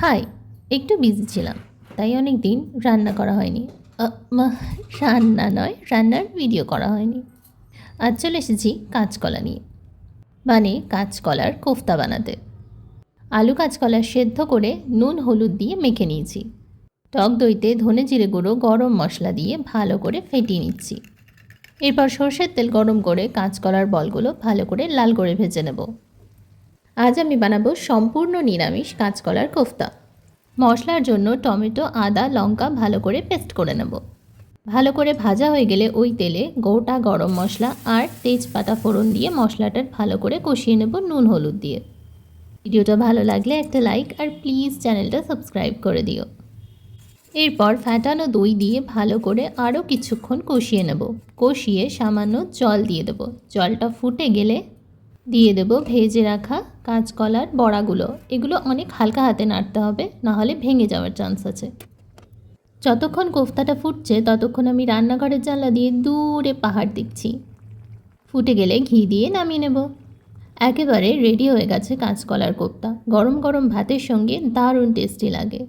High, একটু busy ছিলাম, তাই অনেক দিন রান্না করা হয়নি। রান্না নয়, রান্নার ভিডিও করা হয়নি। আজ চলে এসেছি কাঁচকলা নিয়ে মানে কাঁচকলার কোফতা বানাতে। আলু কাঁচকলা সেদ্ধ করে নুন, হলুদ দিয়ে মেখে নিয়েছি। টক দইতে ধনে জিরে গুঁড়ো, গরম মশলা দিয়ে ভালো করে ফেটিয়ে নিচ্ছি। এরপর সর্ষের তেল গরম করে কাঁচকলার বলগুলো ভালো করে লাল করে ভেজে নেব। আজ আমি বানাবো সম্পূর্ণ নিরামিষ কাঁচকলার কোফতা। মশলার জন্য টমেটো, আদা, লঙ্কা ভালো করে পেস্ট করে নেব। ভালো করে ভাজা হয়ে গেলে ওই তেলে গোটা গরম মশলা আর তেজপাতা ফোড়ন দিয়ে মশলাটা ভালো করে কষিয়ে নেব নুন, হলুদ দিয়ে। ভিডিওটা ভালো লাগলে একটা লাইক আর প্লিজ চ্যানেলটা সাবস্ক্রাইব করে দিও। এরপর ফ্যাটানো দই দিয়ে ভালো করে আরও কিছুক্ষণ কষিয়ে নেব। কষিয়ে সামান্য জল দিয়ে দেবো। জলটা ফুটে গেলে দিয়ে দেব, ভেজে রাখা কাঁচকলার বড়াগুলো। এগুলো অনেক হালকা হাতে নাড়তে হবে, নাহলে ভেঙে যাওয়ার চান্স আছে। যতক্ষণ কোফতাটা ফুটছে, ততক্ষণ আমি রান্নাঘরের জানলা দিয়ে দূরে পাহাড় দেখছি। ফুটে গেলে ঘি দিয়ে নামিয়ে নেব। একেবারে রেডি হয়ে গেছে কাঁচকলার কোফতা। গরম গরম ভাতের সঙ্গে দারুণ টেস্টি লাগে।